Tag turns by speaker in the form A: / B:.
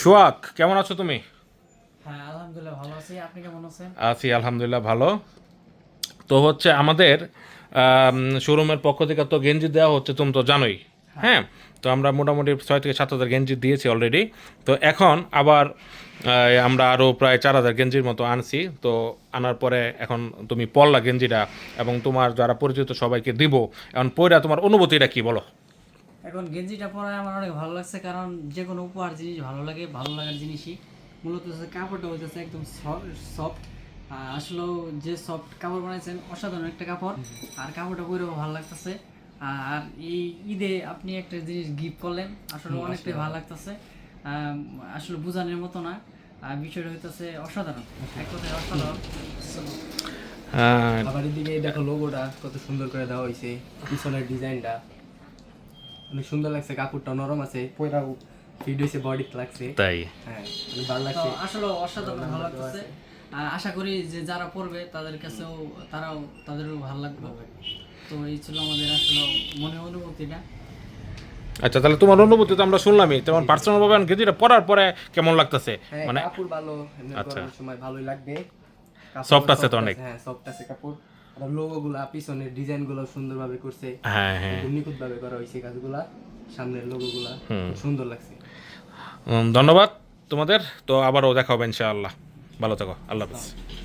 A: সোহাগ কেমন আছো তুমি?
B: হ্যাঁ আলহামদুলিল্লাহ ভালো আছি।
A: আলহামদুলিল্লাহ ভালো। তো হচ্ছে আমাদের শোরুমের পক্ষ থেকে তো গেঞ্জি দেওয়া হচ্ছে তুমি তো জানোই। হ্যাঁ। তো আমরা মোটামুটি ছয় থেকে সাত হাজার গেঞ্জি দিয়েছি অলরেডি তো এখন আবার আমরা আরও প্রায় চার হাজার গেঞ্জির মতো আনছি। তো আনার পরে এখন তুমি পড়লা গেঞ্জিটা এবং তোমার যারা পরিচিত সবাইকে দিব। এখন পয়রা তোমার অনুভূতিটা কি বলো?
B: এখন গেঞ্জিটা পরে আমার অনেক ভালো লাগছে কারণ যে কোনো উপহার জিনিস ভালো লাগে ভালো লাগার জিনিসই। মূলত হচ্ছে কাপড়টা হচ্ছে একদম সফট আসলেও যে সফট কাপড় বানাইছেন অসাধারণ একটা কাপড়। আর কাপড়টা পরেও ভালো লাগতেছে। আর এই ঈদে আপনি একটা জিনিস গিফট করলেন আসলে অনেকটাই ভালো লাগতেছে। আসলে বোঝানোর মতো না আর বিষয়টা হইতেছে অসাধারণ। এক কথায় অসাধারণ।
A: হ্যাঁ
C: আবার এদিকে এই দেখো লোগোটা কত সুন্দর করে দেওয়া হয়েছে পিছনের ডিজাইনটা অনেক সুন্দর লাগছে কাপড়টা নরম আছে পয়রাও ফিট হয়েছে বডিতে লাগছে।
A: তাই?
C: হ্যাঁ ভালো
B: তো
C: লাগছে
B: আসলে অসাধারণ ভালো লাগতেছে। আর আশা করি যে যারা পড়বে তাদের কাছেও তারাও তাদেরও ভালো লাগবে। তো এই ছিল আমাদের আসলে মনে অনুভূতিটা।
A: আচ্ছা তাহলে তোমার অনুভূতি তো আমরা শুনলামই। তেমন পার্সোনাল ভাবে পরার পরে কেমন লাগতেছে?
C: হ্যাঁ
A: মানে
C: কাপড় ভালো
A: আচ্ছা।
C: সময় ভালোই লাগবে।
A: Soft আছে তো অনেক।
C: হ্যাঁ সফট আছে কাপড়। আর লোগো গুলা পিছনের ডিজাইনগুলো সুন্দরভাবে করছে।
A: হ্যাঁ হ্যাঁ।
C: খুব নিখুঁত ভাবে করা হয়েছে কাজগুলা সামনের লোগো গুলা সুন্দর লাগছে।
A: ধন্যবাদ তোমাদের। তো আবারও দেখা হবে ইনশাআল্লাহ। ভালো থাকো। আল্লাহ হাফিজ।